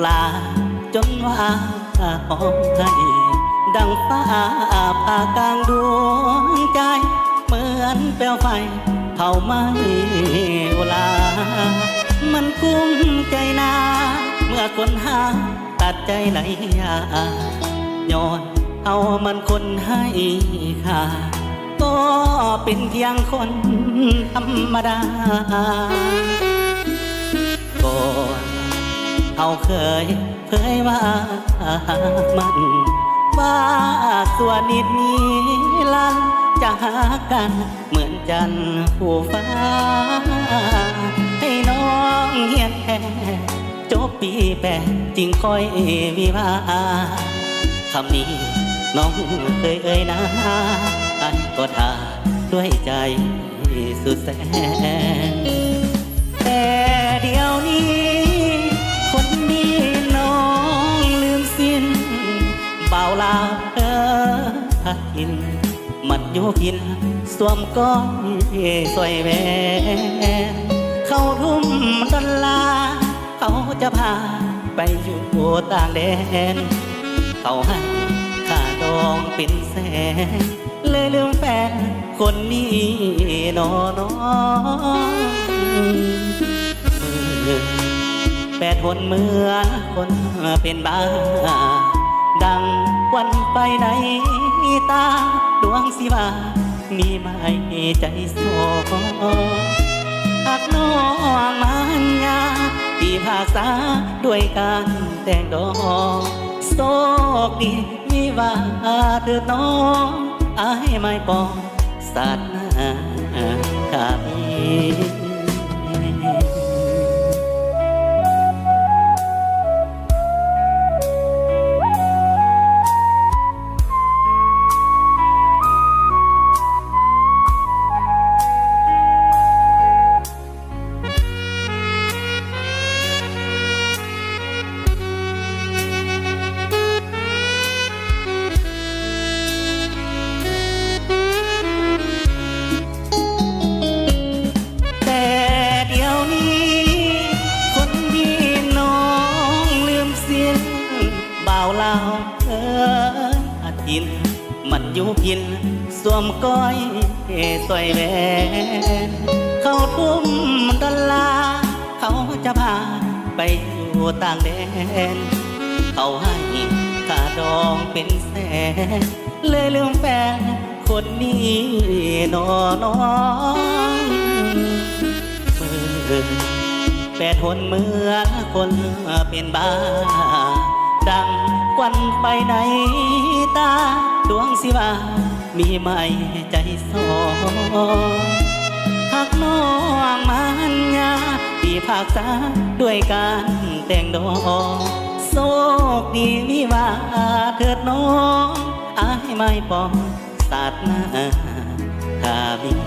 là chân hoa hồng hay ดังฟ้าผ่ากลางดวงใจ เหมือนเปลวไฟเผาไหม้เวลา มันกุ้มใจนา เมื่อคนหาตัดใจไหลยาย้อนเอามันคนให้ค่าก็เป็นเพียงคนธรรมดาก่อนเขาเคยเผยว่ามัน ว่าสวนิดนี้ลันจะหากันเหมือนจันทร์ผู้ฟ้า ให้น้องเฮียนแค่จบปีแปดจริงค่อยวิวาคำนี้น้องเคยเอ่ยนะอันก็ทาด้วยใจสุดแสน อพัดกิน มันอยู่กิน สวมก้อนสวยแหวนเข้าทุ่มดอลลาร์เขาจะพาไปอยู่ต่างแดน เขาให้ค่าดองเป็นแสนเลยลืมแฟนคนนี้นอน้องแปดคนเหมือนคนเป็นบ้าดัง วันไปไหนตาดวงสิว่ามีไหมใจสองหากน้องมันยาที่ภาษาด้วยการแต่งดอกโศกดีมีว่าเถิดน้องอายไม่ปองสาดหน้าาวเอออาทิน มันอยู่พิน สวมก้อยสวยแวนเขาทุ่มดอลลาร์เขาจะพาไปอยู่ต่างแดน เขาให้ค่าดองเป็นแสน เลยลืมแฟนคนนี้นอน้องมือแปดหนเหมือนคนเป็นบ้าดัง วันไปไหนตาดวงสิว่า มีไหมใจสองหากน้องมันยาที่ภาคษาด้วยการแต่งดอกโชคดีวิวาเถิดน้องอายไม่ปองสาดหน้าถ้ามี